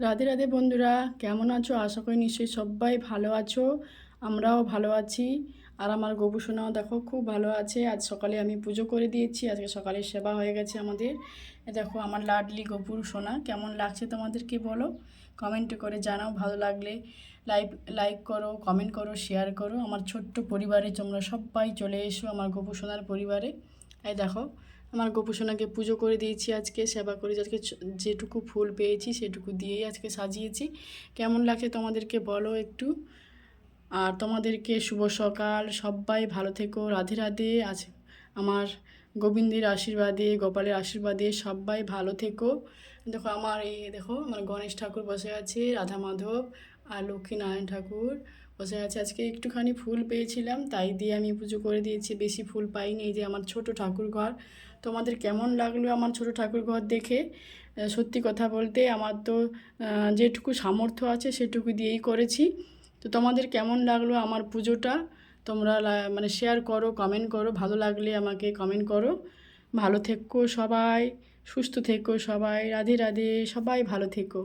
রাধে রাধে বন্ধুরা, কেমন আছো? আশা করি নিশ্চয়ই সবাই ভালো আছো। আমরাও ভালো আছি। আর আমার গবু সোনাও দেখো খুব ভালো আছে। আজ সকালে আমি পুজো করে দিয়েছি। আজকে সকালে সেবা হয়ে গেছে আমাদের। দেখো আমার লাডলি গপুর সোনা, কেমন লাগছে তোমাদেরকে বলো? কমেন্ট করে জানাও, ভালো লাগলে লাইক লাইক করো, কমেন্ট করো, শেয়ার করো। আমার ছোট্ট পরিবারে তোমরা সবাই চলে এসো, আমার গপু সোনার পরিবারে। এই দেখো আমার গোপু সোনাকে পুজো করে দিয়েছি আজকে, সেবা করে আজকে যেটুকু ফুল পেয়েছি সেটুকু দিয়েই আজকে সাজিয়েছি। কেমন লাগছে তোমাদেরকে বলো একটু? আর তোমাদেরকে শুভ সকাল। সবাই ভালো থেকো। রাধে রাধে। আজ আমার গোবিন্দের আশীর্বাদে, গোপালের আশীর্বাদে সবাই ভালো থেকো। দেখো আমার এই, দেখো আমার গণেশ ঠাকুর বসে আছে, রাধা মাধব। আর লক্ষ্মীনারায়ণ ঠাকুর বসে আছে। আজকে একটুখানি ফুল পেয়েছিলাম, তাই দিয়ে আমি পুজো করে দিয়েছি। বেশি ফুল পাইনি এই যে আমার ছোট ঠাকুর ঘর। তোমাদের কেমন লাগল আমার ছোট ঠাকুর ঘর দেখে? সত্যি কথা বলতে আমার তো যেটুকু সামর্থ্য আছে সেটুকু দিয়েই করেছি। তো তোমাদের কেমন লাগল আমার পুজোটা? তোমরা মানে শেয়ার করো কমেন্ট করো। ভালো লাগলে আমাকে কমেন্ট করো। ভালো থেকো সবাই, সুস্থ থেকো সবাই, রাধে রাধে, সবাই ভালো থেকো।